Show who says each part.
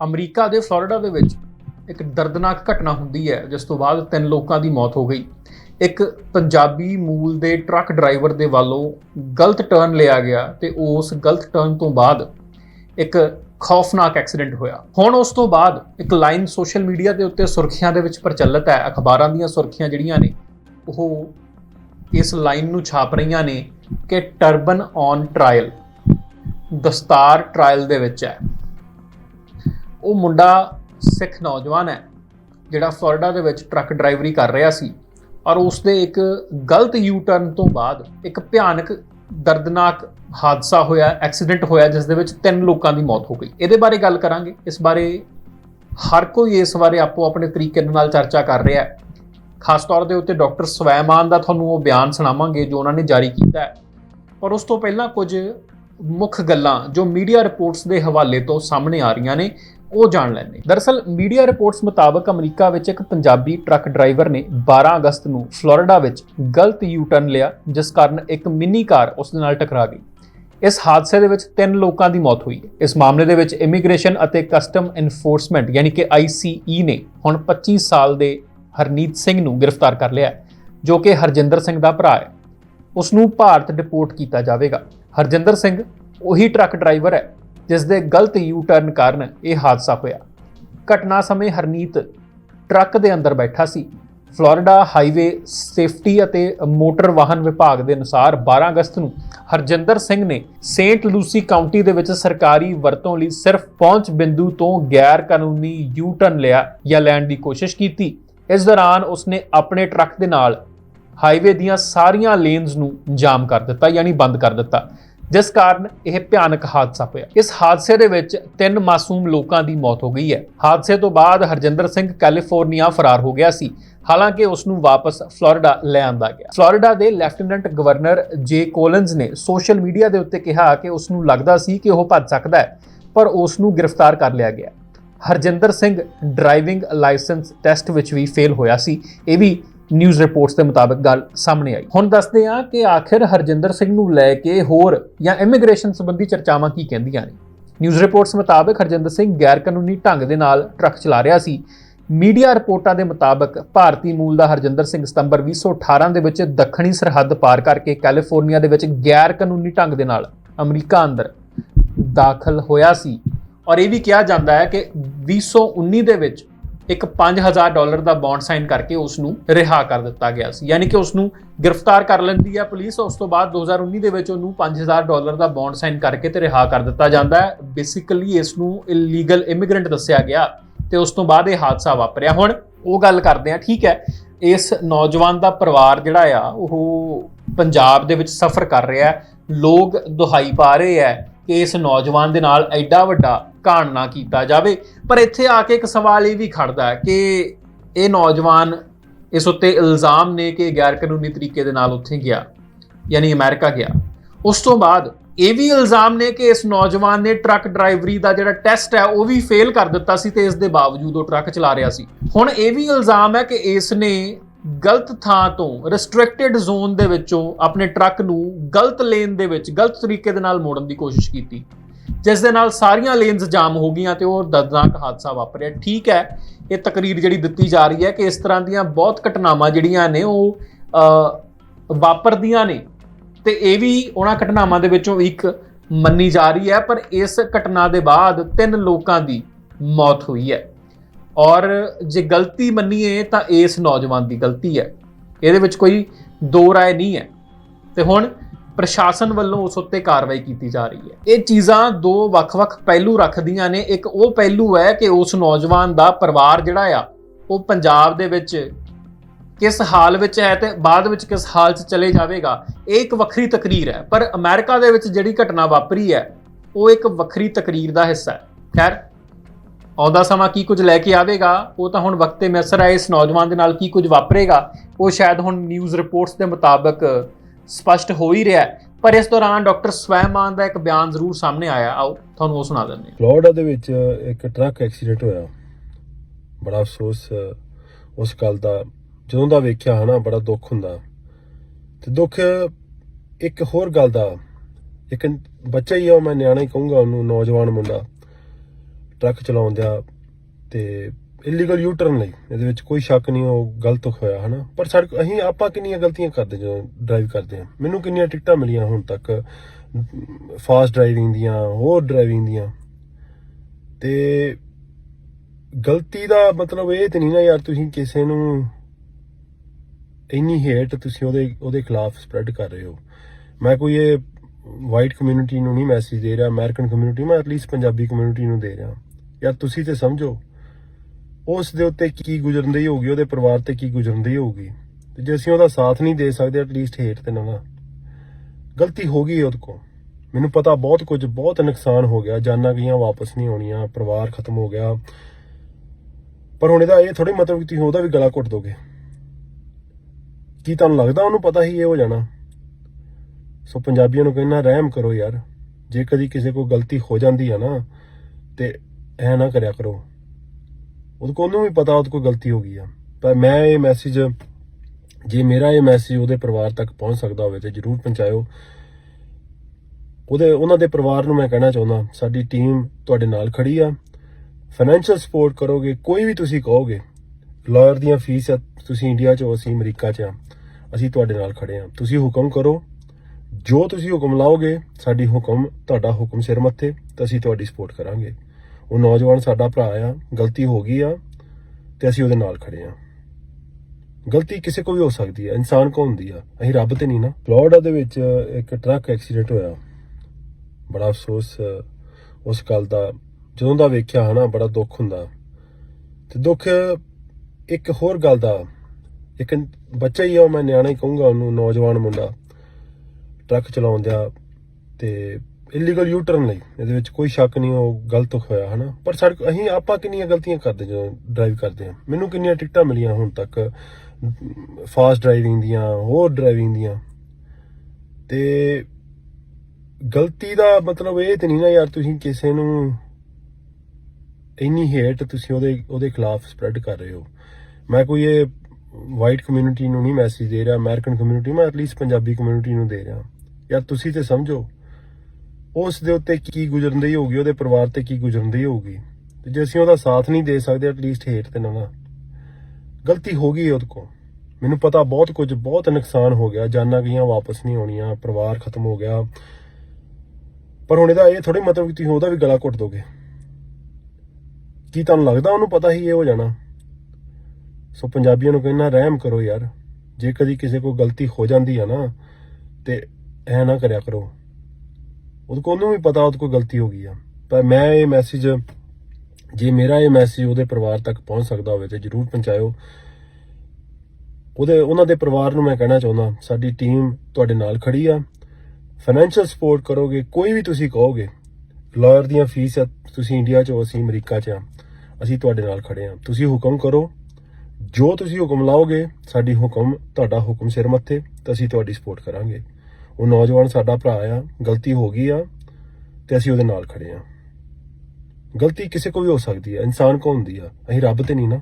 Speaker 1: America ਦੇ Florida ਦੇ ਵਿੱਚ ਇੱਕ ਦਰਦਨਾਕ ਘਟਨਾ ਹੁੰਦੀ ਹੈ, ਜਿਸ ਤੋਂ ਬਾਅਦ ਤਿੰਨ ਲੋਕਾਂ ਦੀ ਮੌਤ ਹੋ ਗਈ। ਇੱਕ ਪੰਜਾਬੀ ਮੂਲ ਦੇ ਟਰੱਕ ਡਰਾਈਵਰ ਦੇ ਵੱਲੋਂ ਗਲਤ ਟਰਨ ਲਿਆ ਗਿਆ ਤੇ ਉਸ ਗਲਤ ਟਰਨ ਤੋਂ ਬਾਅਦ ਇੱਕ ਖੌਫਨਾਕ ਐਕਸੀਡੈਂਟ ਹੋਇਆ। ਹੁਣ ਉਸ ਤੋਂ ਬਾਅਦ ਇੱਕ ਲਾਈਨ ਸੋਸ਼ਲ ਮੀਡੀਆ ਦੇ ਉੱਤੇ ਸੁਰਖੀਆਂ ਦੇ ਵਿੱਚ ਪ੍ਰਚਲਿਤ ਹੈ। ਅਖਬਾਰਾਂ ਦੀਆਂ ਸੁਰਖੀਆਂ ਜਿਹੜੀਆਂ ਨੇ, ਉਹ ਇਸ ਲਾਈਨ ਨੂੰ ਛਾਪ ਰਹੀਆਂ ਨੇ ਕਿ ਟਰਬਨ ਔਨ ਟ੍ਰਾਇਲ ਦਸਤਾਰ ਟ੍ਰਾਇਲ ਦੇ ਵਿੱਚ ਹੈ। ਉਹ ਮੁੰਡਾ ਸਿੱਖ ਨੌਜਵਾਨ ਹੈ, ਜਿਹੜਾ ਫਲੋਰੀਡਾ ਦੇ ਵਿੱਚ ਟਰੱਕ ਡਰਾਈਵਰੀ ਕਰ ਰਿਹਾ ਸੀ ਔਰ ਉਸ ਦੇ ਇੱਕ ਗਲਤ ਯੂ ਟਰਨ ਤੋਂ ਬਾਅਦ ਇੱਕ ਭਿਆਨਕ ਦਰਦਨਾਕ ਹਾਦਸਾ ਹੋਇਆ, ਐਕਸੀਡੈਂਟ ਹੋਇਆ, ਜਿਸ ਦੇ ਵਿੱਚ ਤਿੰਨ ਲੋਕਾਂ ਦੀ ਮੌਤ ਹੋ ਗਈ। ਇਹਦੇ ਬਾਰੇ ਗੱਲ ਕਰਾਂਗੇ। ਇਸ ਬਾਰੇ ਹਰ ਕੋਈ ਇਸ ਬਾਰੇ ਆਪੋ ਆਪਣੇ ਤਰੀਕੇ ਦੇ ਨਾਲ ਚਰਚਾ ਕਰ ਰਿਹਾ ਹੈ। ਖਾਸ ਤੌਰ ਦੇ ਉੱਤੇ ਡਾਕਟਰ ਸਵੈਮਾਨ ਦਾ ਤੁਹਾਨੂੰ ਉਹ ਬਿਆਨ ਸੁਣਾਵਾਂਗੇ ਜੋ ਉਹਨਾਂ ਨੇ ਜਾਰੀ ਕੀਤਾ ਹੈ। ਪਰ ਉਸ ਤੋਂ ਪਹਿਲਾਂ ਕੁਝ ਮੁੱਖ ਗੱਲਾਂ ਜੋ ਮੀਡੀਆ ਰਿਪੋਰਟਸ ਦੇ ਹਵਾਲੇ ਤੋਂ ਸਾਹਮਣੇ ਆ ਰਹੀਆਂ ਨੇ ਉਹ ਜਾਣ ਲੈਂਦੇ। ਦਰਅਸਲ, ਮੀਡੀਆ ਰਿਪੋਰਟਸ ਮੁਤਾਬਕ ਅਮਰੀਕਾ ਵਿੱਚ ਇੱਕ ਪੰਜਾਬੀ ਟਰੱਕ ਡਰਾਈਵਰ ਨੇ 12 ਅਗਸਤ ਨੂੰ ਫਲੋਰੀਡਾ ਵਿੱਚ ਗਲਤ ਯੂ ਟਰਨ ਲਿਆ, ਜਿਸ ਕਾਰਨ ਇੱਕ ਮਿੰਨੀ ਕਾਰ ਉਸ ਦੇ ਨਾਲ ਟਕਰਾ ਗਈ। ਇਸ ਹਾਦਸੇ ਦੇ ਵਿੱਚ ਤਿੰਨ ਲੋਕਾਂ ਦੀ ਮੌਤ ਹੋਈ। ਹੈ ਇਸ ਮਾਮਲੇ ਦੇ ਵਿੱਚ ਇਮੀਗ੍ਰੇਸ਼ਨ ਅਤੇ ਕਸਟਮ ਐਨਫੋਰਸਮੈਂਟ, ਯਾਨੀ ਕਿ ICE ਨੇ ਹੁਣ 25 ਸਾਲ ਦੇ ਹਰਨੀਤ ਸਿੰਘ ਨੂੰ ਗ੍ਰਿਫਤਾਰ ਕਰ ਲਿਆ ਜੋ ਕਿ ਹਰਜਿੰਦਰ ਸਿੰਘ ਦਾ ਭਰਾ ਹੈ। ਉਸ ਨੂੰ ਭਾਰਤ ਡਿਪੋਰਟ ਕੀਤਾ ਜਾਵੇਗਾ। ਹਰਜਿੰਦਰ ਸਿੰਘ ਉਹੀ ਟਰੱਕ ਡਰਾਈਵਰ ਹੈ ਜਿਸ ਦੇ ਗਲਤ ਯੂ ਟਰਨ ਕਾਰਨ ਇਹ ਹਾਦਸਾ ਹੋਇਆ। ਘਟਨਾ ਸਮੇਂ ਹਰਨੀਤ ਟਰੱਕ ਦੇ ਅੰਦਰ ਬੈਠਾ ਸੀ। ਫਲੋਰੀਡਾ ਹਾਈਵੇ ਸੇਫਟੀ ਅਤੇ ਮੋਟਰ ਵਾਹਨ ਵਿਭਾਗ ਦੇ ਅਨੁਸਾਰ 12 ਅਗਸਤ ਨੂੰ ਹਰਜਿੰਦਰ ਸਿੰਘ ਨੇ ਸੇਂਟ ਲੂਸੀ ਕਾਉਂਟੀ ਦੇ ਵਿੱਚ ਸਰਕਾਰੀ ਵਰਤੋਂ ਲਈ ਸਿਰਫ ਪਹੁੰਚ ਬਿੰਦੂ ਤੋਂ ਗੈਰ ਕਾਨੂੰਨੀ ਯੂ ਟਰਨ ਲਿਆ ਜਾਂ ਲੈਣ ਦੀ ਕੋਸ਼ਿਸ਼ ਕੀਤੀ। ਇਸ ਦੌਰਾਨ ਉਸਨੇ ਆਪਣੇ ਟਰੱਕ ਦੇ ਨਾਲ ਹਾਈਵੇ ਦੀਆਂ ਸਾਰੀਆਂ ਲੇਨਸ ਨੂੰ ਜਾਮ ਕਰ ਦਿੱਤਾ, ਯਾਨੀ ਬੰਦ ਕਰ ਦਿੱਤਾ। ਜਿਸ ਕਾਰਨ ਇਹ ਭਿਆਨਕ ਹਾਦਸਾ ਹੋਇਆ। ਇਸ ਹਾਦਸੇ ਦੇ ਵਿੱਚ ਤਿੰਨ ਮਾਸੂਮ ਲੋਕਾਂ ਦੀ ਮੌਤ ਹੋ ਗਈ ਹੈ। ਹਾਦਸੇ ਤੋਂ ਬਾਅਦ ਹਰਜਿੰਦਰ ਸਿੰਘ ਕੈਲੀਫੋਰਨੀਆ ਫਰਾਰ ਹੋ ਗਿਆ ਸੀ। ਹਾਲਾਂਕਿ ਉਸ ਨੂੰ ਵਾਪਸ ਫਲੋਰੀਡਾ ਲੈ ਆਂਦਾ ਗਿਆ। ਫਲੋਰੀਡਾ ਦੇ ਲੈਫਟੀਨੈਂਟ ਗਵਰਨਰ ਜੇ ਕੋਲਿਨਜ਼ ਨੇ ਸੋਸ਼ਲ ਮੀਡੀਆ ਦੇ ਉੱਤੇ ਕਿਹਾ ਕਿ ਉਸ ਨੂੰ ਲੱਗਦਾ ਸੀ ਕਿ ਉਹ ਭੱਜ ਸਕਦਾ ਹੈ, ਪਰ ਉਸ ਨੂੰ ਗ੍ਰਿਫਤਾਰ ਕਰ ਲਿਆ ਗਿਆ। Harjinder Singh driving licence test ਵਿੱਚ ਵੀ ਫੇਲ ਹੋਇਆ ਸੀ। ਇਹ ਵੀ ਨਿਊਜ਼ ਰਿਪੋਰਟਸ ਦੇ ਮੁਤਾਬਕ ਗੱਲ ਸਾਹਮਣੇ ਆਈ। ਹੁਣ ਦੱਸਦੇ ਹਾਂ ਕਿ ਆਖਿਰ ਹਰਜਿੰਦਰ ਸਿੰਘ ਨੂੰ ਲੈ ਕੇ ਹੋਰ ਜਾਂ ਇਮੀਗ੍ਰੇਸ਼ਨ ਸੰਬੰਧੀ ਚਰਚਾਵਾਂ ਕੀ ਕਹਿੰਦੀਆਂ ਨੇ। ਨਿਊਜ਼ ਰਿਪੋਰਟਸ ਮੁਤਾਬਕ ਹਰਜਿੰਦਰ ਸਿੰਘ ਗੈਰ ਕਾਨੂੰਨੀ ਢੰਗ ਦੇ ਨਾਲ ਟਰੱਕ ਚਲਾ ਰਿਹਾ ਸੀ। ਮੀਡੀਆ ਰਿਪੋਰਟਾਂ ਦੇ ਮੁਤਾਬਕ ਭਾਰਤੀ ਮੂਲ ਦਾ ਹਰਜਿੰਦਰ ਸਿੰਘ ਸਤੰਬਰ 2018 ਦੇ ਵਿੱਚ ਦੱਖਣੀ ਸਰਹੱਦ ਪਾਰ ਕਰਕੇ ਕੈਲੀਫੋਰਨੀਆ ਦੇ ਵਿੱਚ ਗੈਰ ਕਾਨੂੰਨੀ ਢੰਗ ਦੇ ਨਾਲ ਅਮਰੀਕਾ ਅੰਦਰ ਦਾਖਲ ਹੋਇਆ ਸੀ। ਔਰ ਇਹ ਵੀ ਕਿਹਾ ਜਾਂਦਾ ਹੈ ਕਿ 2019 ਦੇ ਵਿੱਚ ਇੱਕ 5000 ਡਾਲਰ ਦਾ ਬੌਂਡ ਸਾਈਨ ਕਰਕੇ ਉਸ ਨੂੰ ਰਿਹਾ ਕਰ ਦਿੱਤਾ ਗਿਆ ਸੀ। ਯਾਨੀ ਕਿ ਉਸ ਨੂੰ ਗ੍ਰਿਫਤਾਰ ਕਰ ਲੈਂਦੀ ਹੈ ਪੁਲਿਸ। ਉਸ ਤੋਂ ਬਾਅਦ 2019 ਦੇ ਵਿੱਚ ਉਹਨੂੰ 5000 ਡਾਲਰ ਦਾ ਬੌਂਡ ਸਾਈਨ ਕਰਕੇ ਤੇ ਰਿਹਾ ਕਰ ਦਿੱਤਾ ਜਾਂਦਾ ਹੈ। ਬੇਸਿਕਲੀ ਇਸ ਨੂੰ ਇਲੀਗਲ ਇਮੀਗ੍ਰੈਂਟ ਦੱਸਿਆ ਗਿਆ ਤੇ ਉਸ ਤੋਂ ਬਾਅਦ ਇਹ ਹਾਦਸਾ ਵਾਪਰਿਆ। ਹੁਣ ਉਹ ਗੱਲ ਕਰਦੇ ਆ ਠੀਕ ਹੈ, ਇਸ ਨੌਜਵਾਨ ਦਾ ਪਰਿਵਾਰ ਜਿਹੜਾ ਆ, ਉਹ ਪੰਜਾਬ ਦੇ ਵਿੱਚ ਸਫ਼ਰ ਕਰ ਰਿਹਾ ਲੋਕ ਦੁਹਾਈ ਪਾ ਰਹੇ ਆ ਕਿ ਇਸ ਨੌਜਵਾਨ ਦੇ ਨਾਲ ਐਡਾ ਵੱਡਾ ਕਾਂਡ ਨਾ ਕੀਤਾ ਜਾਵੇ। ਪਰ ਇੱਥੇ ਆ ਕੇ ਇੱਕ ਸਵਾਲ ਇਹ ਵੀ ਖੜਦਾ ਹੈ ਕਿ ਇਹ ਨੌਜਵਾਨ ਇਸ ਉੱਤੇ ਇਲਜ਼ਾਮ ਨੇ ਕਿ ਗੈਰ ਕਾਨੂੰਨੀ ਤਰੀਕੇ ਦੇ ਨਾਲ ਉੱਥੇ ਗਿਆ, ਯਾਨੀ ਅਮਰੀਕਾ ਗਿਆ। ਉਸ ਤੋਂ ਬਾਅਦ ਇਹ ਵੀ ਇਲਜ਼ਾਮ ਨੇ ਕਿ ਇਸ ਨੌਜਵਾਨ ਨੇ ਟਰੱਕ ਡਰਾਈਵਰੀ ਦਾ ਜਿਹੜਾ ਟੈਸਟ ਹੈ ਉਹ ਵੀ ਫੇਲ ਕਰ ਦਿੱਤਾ ਸੀ ਤੇ ਇਸ ਦੇ ਬਾਵਜੂਦ ਉਹ ਟਰੱਕ ਚਲਾ ਰਿਹਾ ਸੀ। ਹੁਣ ਇਹ ਵੀ ਇਲਜ਼ਾਮ ਹੈ ਕਿ ਇਸ ਨੇ ਗਲਤ ਥਾਂ ਤੋਂ ਰੈਸਟ੍ਰਿਕਟਿਡ ਜ਼ੋਨ ਦੇ ਵਿੱਚੋਂ ਆਪਣੇ ਟਰੱਕ ਨੂੰ ਗਲਤ ਲੇਨ ਦੇ ਵਿੱਚ, ਗਲਤ ਤਰੀਕੇ ਦੇ ਨਾਲ ਮੋੜਨ ਦੀ ਕੋਸ਼ਿਸ਼ ਕੀਤੀ। ਜਿਸ ਦੇ ਨਾਲ ਸਾਰੀਆਂ ਲੇਨਸ ਜਾਮ ਹੋ ਗਈਆਂ ਤੇ ਉਹ ਦਰਦਨਾਕ ਹਾਦਸਾ ਵਾਪਰਿਆ। ਠੀਕ ਹੈ, ਇਹ ਤਕਰੀਰ ਜਿਹੜੀ ਦਿੱਤੀ ਜਾ ਰਹੀ ਹੈ ਕਿ ਇਸ ਤਰ੍ਹਾਂ ਦੀਆਂ ਬਹੁਤ ਘਟਨਾਵਾਂ ਜਿਹੜੀਆਂ ਨੇ ਉਹ ਵਾਪਰਦੀਆਂ ਨੇ। ਤੇ ਇਹ ਵੀ ਉਹਨਾਂ ਘਟਨਾਵਾਂ ਦੇ ਵਿੱਚੋਂ ਇੱਕ ਮੰਨੀ ਜਾ ਰਹੀ ਹੈ, ਪਰ ਇਸ ਘਟਨਾ ਦੇ ਬਾਅਦ ਤਿੰਨ ਲੋਕਾਂ ਦੀ ਮੌਤ ਹੋਈ ਹੈ। ਔਰ ਜੇ ਗਲਤੀ ਮੰਨੀਏ ਤਾਂ ਇਸ ਨੌਜਵਾਨ ਦੀ ਗਲਤੀ ਹੈ। ਇਹਦੇ ਵਿੱਚ ਕੋਈ ਦੋ ਰਾਏ ਨਹੀਂ ਹੈ। ਤੇ ਹੁਣ ਪ੍ਰਸ਼ਾਸਨ ਵੱਲੋਂ ਉਸ ਉੱਤੇ ਕਾਰਵਾਈ ਕੀਤੀ ਜਾ ਰਹੀ ਹੈ। ਇਹ ਚੀਜ਼ਾਂ ਦੋ ਵੱਖ-ਵੱਖ ਪਹਿਲੂ ਰੱਖਦੀਆਂ ਨੇ। ਇੱਕ ਉਹ ਪਹਿਲੂ ਹੈ ਕਿ ਉਸ ਨੌਜਵਾਨ ਦਾ ਪਰਿਵਾਰ ਜਿਹੜਾ ਆ, ਉਹ ਪੰਜਾਬ ਦੇ ਵਿੱਚ ਕਿਸ ਹਾਲ ਵਿੱਚ ਹੈ ਤੇ ਬਾਅਦ ਵਿੱਚ ਕਿਸ ਹਾਲ 'ਚ ਚਲੇ ਜਾਵੇਗਾ, ਇਹ ਇੱਕ ਵੱਖਰੀ ਤਕਰੀਰ ਹੈ। ਪਰ ਅਮਰੀਕਾ ਦੇ ਵਿੱਚ ਜਿਹੜੀ ਘਟਨਾ ਵਾਪਰੀ ਹੈ, ਉਹ ਇੱਕ ਵੱਖਰੀ ਤਕਰੀਰ ਦਾ ਹਿੱਸਾ ਹੈ। ਖੈਰ ਆਉਂਦਾ ਸਮਾਂ ਕੀ ਕੁਝ ਲੈ ਕੇ ਆਵੇਗਾ? ਉਹ ਤਾਂ ਹੁਣ ਵਕਤੇ ਮਿਸਰ ਹੈ ਇਸ ਨੌਜਵਾਨ ਦੇ ਨਾਲ ਕੀ ਕੁਝ ਵਾਪਰੇਗਾ? ਉਹ ਸ਼ਾਇਦ ਹੁਣ ਨਿਊਜ਼ ਰਿਪੋਰਟਸ ਦੇ ਮੁਤਾਬਕ ਸਪਸ਼ਟ ਹੋ ਹੀ ਰਿਹਾ ਹੈ। ਪਰ ਇਸ ਦੌਰਾਨ ਡਾਕਟਰ ਸਵੈਮਾਨ ਦਾ ਇੱਕ ਬਿਆਨ ਜ਼ਰੂਰ ਸਾਹਮਣੇ ਆਇਆ। ਆਓ, ਤੁਹਾਨੂੰ ਉਹ ਸੁਣਾ ਦਿੰਦੇ ਹਾਂ।
Speaker 2: ਫਲੋਰੀਡਾ ਦੇ ਵਿੱਚ ਇੱਕ ਟਰੱਕ ਐਕਸੀਡੈਂਟ ਹੋਇਆ। ਬੜਾ ਅਫਸੋਸ, ਉਸ ਗੱਲ ਦਾ। ਜਦੋਂ ਦਾ ਵੇਖਿਆ ਹਨਾ, ਬੜਾ ਦੁੱਖ ਹੁੰਦਾ। ਤੇ ਦੁੱਖ ਇੱਕ ਹੋਰ ਗੱਲ ਦਾ। ਇੱਕ ਬੱਚਾ ਹੀ ਆ ਮੈਂ ਨਿਆਣਾ ਹੀ ਕਹੂੰਗਾ ਉਹਨੂੰ, ਨੌਜਵਾਨ ਮੁੰਡਾ। ਟਰੱਕ ਚਲਾਉਂਦਿਆਂ ਤੇ ਇਲੀਗਲ ਯੂ ਟਰਨ ਲਈ। ਇਹਦੇ ਵਿੱਚ ਕੋਈ ਸ਼ੱਕ ਨਹੀਂ, ਉਹ ਗਲਤ ਹੋਇਆ, ਹਨਾ? ਪਰ ਸਾਡੇ ਅਸੀਂ ਆਪਾਂ ਕਿੰਨੀਆਂ ਗਲਤੀਆਂ ਕਰਦੇ ਜਦੋਂ ਡਰਾਈਵ ਕਰਦੇ ਹਾਂ? ਮੈਨੂੰ ਕਿੰਨੀਆਂ ਟਿਕਟਾਂ ਮਿਲੀਆਂ ਹੁਣ ਤੱਕ। ਫਾਸਟ ਡਰਾਈਵਿੰਗ ਦੀਆਂ, ਹੋਰ ਡਰਾਈਵਿੰਗ ਦੀਆਂ। ਤੇ ਗਲਤੀ ਦਾ ਮਤਲਬ ਇਹ ਤੇ ਨਹੀਂ ਨਾ ਯਾਰ, ਤੁਸੀਂ ਕਿਸੇ ਨੂੰ ਇੰਨੀ ਹੇਟ ਤੁਸੀਂ ਉਹਦੇ ਉਹਦੇ ਖਿਲਾਫ ਸਪਰੈਡ ਕਰ ਰਹੇ ਹੋ। ਮੈਂ ਕੋਈ ਇਹ ਵਾਈਟ ਕਮਿਊਨਿਟੀ ਨੂੰ ਨਹੀਂ ਮੈਸੇਜ ਦੇ ਰਿਹਾ ਅਮਰੀਕਨ ਕਮਿਊਨਿਟੀ ਮੈਂ ਐਟਲੀਸਟ ਪੰਜਾਬੀ ਕਮਿਊਨਿਟੀ ਨੂੰ ਦੇ ਰਿਹਾ। ਯਾਰ ਤੁਸੀਂ ਤੇ ਸਮਝੋ, ਉਸ ਦੇ ਉੱਤੇ ਕੀ ਗੁਜ਼ਰਦੀ ਹੋਊਗੀ, ਉਹਦੇ ਪਰਿਵਾਰ ਤੇ ਕੀ ਗੁਜ਼ਰਦੀ ਹੋਊਗੀ। ਤੇ ਜੇ ਅਸੀਂ ਉਹਦਾ ਸਾਥ ਨਹੀਂ ਦੇ ਸਕਦੇ ਐਟਲੀਸਟ ਹੇਟ ਤੇ ਨਾ ਗਲਤੀ ਹੋ ਗਈ ਉਹਦੇ ਕੋ ਮੈਨੂੰ ਪਤਾ ਬਹੁਤ ਕੁਝ, ਬਹੁਤ ਨੁਕਸਾਨ ਹੋ ਗਿਆ, ਜਾਨਾਂ ਗਈਆਂ ਵਾਪਸ ਨਹੀਂ ਆਉਣੀਆਂ ਪਰਿਵਾਰ ਖਤਮ ਹੋ ਗਿਆ। ਪਰ ਹੁਣ ਇਹਦਾ ਇਹ ਥੋੜੀ ਮਤਲਬ ਕਿ ਤੁਸੀਂ ਉਹਦਾ ਵੀ ਗਲਾ ਘੁੱਟ ਦੋਗੇ। ਕੀ ਤੁਹਾਨੂੰ ਲੱਗਦਾ ਉਹਨੂੰ ਪਤਾ ਹੀ ਇਹ ਹੋ ਜਾਣਾ? ਸੋ ਪੰਜਾਬੀਆਂ ਨੂੰ ਕਹਿਣਾ ਰਹਿਮ ਕਰੋ ਯਾਰ। ਜੇ ਕਦੀ ਕਿਸੇ ਕੋਲ ਗਲਤੀ ਹੋ ਜਾਂਦੀ ਆ ਨਾ, ਤੇ ਐ ਨਾ ਕਰਿਆ ਕਰੋ। ਉਹਦੇ ਕੋਲ ਨੂੰ ਵੀ ਪਤਾ ਉਹਦੇ ਕੋਲ ਗਲਤੀ ਹੋ ਗਈ ਆ। ਪਰ ਮੈਂ ਇਹ ਮੈਸੇਜ ਜੇ ਮੇਰਾ ਇਹ ਮੈਸੇਜ ਉਹਦੇ ਪਰਿਵਾਰ ਤੱਕ ਪਹੁੰਚ ਸਕਦਾ ਹੋਵੇ ਤੇ ਜਰੂਰ ਪਹੁੰਚਾਇਓ। ਉਹਦੇ ਉਹਨਾਂ ਦੇ ਪਰਿਵਾਰ ਨੂੰ ਮੈਂ ਕਹਿਣਾ ਚਾਹੁੰਦਾ ਸਾਡੀ ਟੀਮ ਤੁਹਾਡੇ ਨਾਲ ਖੜੀ ਆ। ਫਾਈਨੈਂਸ਼ੀਅਲ ਸਪੋਰਟ ਕਰੋਗੇ ਕੋਈ ਵੀ ਤੁਸੀਂ ਕਹੋਗੇ ਲਾਇਰ ਦੀਆਂ ਫੀਸ ਆ, ਤੁਸੀਂ ਇੰਡੀਆ 'ਚ ਹੋ ਅਸੀਂ ਅਮਰੀਕਾ 'ਚ ਆ। ਅਸੀਂ ਤੁਹਾਡੇ ਨਾਲ ਖੜੇ ਆ। ਤੁਸੀਂ ਹੁਕਮ ਕਰੋ। ਜੋ ਤੁਸੀਂ ਹੁਕਮ ਲਾਓਗੇ ਸਾਡੀ ਹੁਕਮ ਤੁਹਾਡਾ ਹੁਕਮ ਸਿਰ ਮੱਥੇ ਤਾਂ ਅਸੀਂ ਤੁਹਾਡੀ ਸਪੋਰਟ ਕਰਾਂਗੇ। ਉਹ ਨੌਜਵਾਨ ਸਾਡਾ ਭਰਾ ਆ, ਗਲਤੀ ਹੋ ਗਈ ਆ ਤੇ ਅਸੀਂ ਉਹਦੇ ਨਾਲ ਖੜੇ ਆ। ਗਲਤੀ ਕਿਸੇ ਕੋ ਵੀ ਹੋ ਸਕਦੀ ਹੈ ਇਨਸਾਨ ਕੋ ਹੁੰਦੀ ਆ। ਅਸੀਂ ਰੱਬ ਤੇ ਨਹੀਂ ਨਾ। ਫਲੋਰੀਡਾ ਦੇ ਵਿੱਚ ਇੱਕ ਟਰੱਕ ਐਕਸੀਡੈਂਟ ਹੋਇਆ। ਬੜਾ ਅਫਸੋਸ, ਉਸ ਗੱਲ ਦਾ। ਜਦੋਂ ਦਾ ਵੇਖਿਆ ਹਨਾ, ਬੜਾ ਦੁੱਖ ਹੁੰਦਾ। ਤੇ ਦੁੱਖ ਇੱਕ ਹੋਰ ਗੱਲ ਦਾ। ਇੱਕ ਬੱਚਾ ਹੀ ਆ ਮੈਂ ਨਿਆਣਾ ਹੀ ਕਹੂੰਗਾ ਉਹਨੂੰ, ਨੌਜਵਾਨ ਮੁੰਡਾ। ਟਰੱਕ ਚਲਾਉਂਦਿਆਂ ਤੇ ਇਲੀਗਲ ਯੂ ਟਰਨ ਲਈ, ਇਹਦੇ ਵਿੱਚ ਕੋਈ ਸ਼ੱਕ ਨਹੀਂ, ਉਹ ਗਲਤ ਹੋਇਆ, ਹਨਾ? ਪਰ ਸਾਡੇ ਅਸੀਂ, ਆਪਾਂ ਕਿੰਨੀਆਂ ਗਲਤੀਆਂ ਕਰਦੇ ਜਦੋਂ ਡਰਾਈਵ ਕਰਦੇ ਹਾਂ? ਮੈਨੂੰ ਕਿੰਨੀਆਂ ਟਿਕਟਾਂ ਮਿਲੀਆਂ ਹੁਣ ਤੱਕ ਫਾਸਟ ਡਰਾਈਵਿੰਗ ਦੀਆਂ, ਹੋਰ ਡਰਾਈਵਿੰਗ ਦੀਆਂ। ਤੇ ਗਲਤੀ ਦਾ ਮਤਲਬ ਇਹ ਤੇ ਨਹੀਂ ਨਾ ਯਾਰ, ਤੁਸੀਂ ਕਿਸੇ ਨੂੰ ਇੰਨੀ ਹੇਟ ਤੁਸੀਂ ਉਹਦੇ ਉਹਦੇ ਖਿਲਾਫ ਸਪਰੈਡ ਕਰ ਰਹੇ ਹੋ। ਮੈਂ ਕੋਈ ਇਹ ਵਾਈਟ ਕਮਿਊਨਿਟੀ ਨੂੰ ਨਹੀਂ ਮੈਸੇਜ ਦੇ ਰਿਹਾ ਅਮਰੀਕਨ ਕਮਿਊਨਿਟੀ ਮੈਂ ਐਟਲੀਸਟ ਪੰਜਾਬੀ ਕਮਿਊਨਿਟੀ ਨੂੰ ਦੇ ਰਿਹਾ। ਯਾਰ ਤੁਸੀਂ ਤੇ ਸਮਝੋ ਉਸ ਦੇ ਉੱਤੇ ਕੀ ਗੁਜ਼ਰਦੀ ਹੋਊਗੀ, ਉਹਦੇ ਪਰਿਵਾਰ ਤੇ ਕੀ ਗੁਜ਼ਰਦੀ ਹੋਊਗੀ। ਤੇ ਜੇ ਅਸੀਂ ਉਹਦਾ ਸਾਥ ਨਹੀਂ ਦੇ ਸਕਦੇ ਐਟਲੀਸਟ ਹੇਟ ਤੇ ਨਾ। ਗਲਤੀ ਹੋ ਗਈ ਉਹਦੇ ਕੋ ਮੈਨੂੰ ਪਤਾ ਬਹੁਤ ਕੁਝ, ਬਹੁਤ ਨੁਕਸਾਨ ਹੋ ਗਿਆ। ਜਾਨਾਂ ਗਈਆਂ, ਵਾਪਸ ਨਹੀਂ ਆਉਣੀਆਂ ਪਰਿਵਾਰ ਖਤਮ ਹੋ ਗਿਆ। ਪਰ ਹੁਣ ਇਹਦਾ ਇਹ ਥੋੜੀ ਮਤਲਬ ਕਿ ਤੁਸੀਂ ਉਹਦਾ ਵੀ ਗਲਾ ਘੁੱਟ ਦੋਗੇ। ਕੀ ਤੁਹਾਨੂੰ ਲੱਗਦਾ ਉਹਨੂੰ ਪਤਾ ਹੀ ਇਹ ਹੋ ਜਾਣਾ? ਸੋ ਪੰਜਾਬੀਆਂ ਨੂੰ ਕਹਿਣਾ ਰਹਿਮ ਕਰੋ ਯਾਰ। ਜੇ ਕਦੀ ਕਿਸੇ ਕੋਲ ਗਲਤੀ ਹੋ ਜਾਂਦੀ ਆ ਨਾ, ਤੇ ਐ ਨਾ ਕਰਿਆ ਕਰੋ। ਉਹਦੇ ਕੋਲ ਉਹਨੂੰ ਵੀ ਪਤਾ ਉਹਦੇ ਕੋਲ ਗਲਤੀ ਹੋ ਗਈ ਆ। ਪਰ ਮੈਂ ਇਹ ਮੈਸੇਜ ਜੇ ਮੇਰਾ ਇਹ ਮੈਸੇਜ ਉਹਦੇ ਪਰਿਵਾਰ ਤੱਕ ਪਹੁੰਚ ਸਕਦਾ ਹੋਵੇ ਤੇ ਜਰੂਰ ਪਹੁੰਚਾਇਓ। ਉਹਦੇ ਉਹਨਾਂ ਦੇ ਪਰਿਵਾਰ ਨੂੰ ਮੈਂ ਕਹਿਣਾ ਚਾਹੁੰਦਾ ਸਾਡੀ ਟੀਮ ਤੁਹਾਡੇ ਨਾਲ ਖੜੀ ਆ। ਫਾਈਨੈਂਸ਼ੀਅਲ ਸਪੋਰਟ ਕਰੋਗੇ ਕੋਈ ਵੀ ਤੁਸੀਂ ਕਹੋਗੇ ਲਾਇਰ ਦੀਆਂ ਫੀਸ ਆ, ਤੁਸੀਂ ਇੰਡੀਆ 'ਚ ਹੋ ਅਸੀਂ ਅਮਰੀਕਾ 'ਚ ਆ ਅਸੀਂ ਤੁਹਾਡੇ ਨਾਲ ਖੜੇ ਆ। ਤੁਸੀਂ ਹੁਕਮ ਕਰੋ ਜੋ ਤੁਸੀਂ ਹੁਕਮ ਲਾਓਗੇ ਸਾਡੀ ਹੁਕਮ ਤੁਹਾਡਾ ਹੁਕਮ ਸਿਰ ਮੱਥੇ ਤਾਂ ਅਸੀਂ ਤੁਹਾਡੀ ਸਪੋਰਟ ਕਰਾਂਗੇ। ਉਹ ਨੌਜਵਾਨ ਸਾਡਾ ਭਰਾ ਆ, ਗਲਤੀ ਹੋ ਗਈ ਆ ਤੇ ਅਸੀਂ ਉਹਦੇ ਨਾਲ ਖੜੇ ਆ। ਗਲਤੀ ਕਿਸੇ ਕੋ ਵੀ ਹੋ ਸਕਦੀ ਆ, ਇਨਸਾਨ ਕੋ ਹੁੰਦੀ ਆ, ਅਸੀਂ ਰੱਬ ਤੇ ਨਹੀਂ ਨਾ।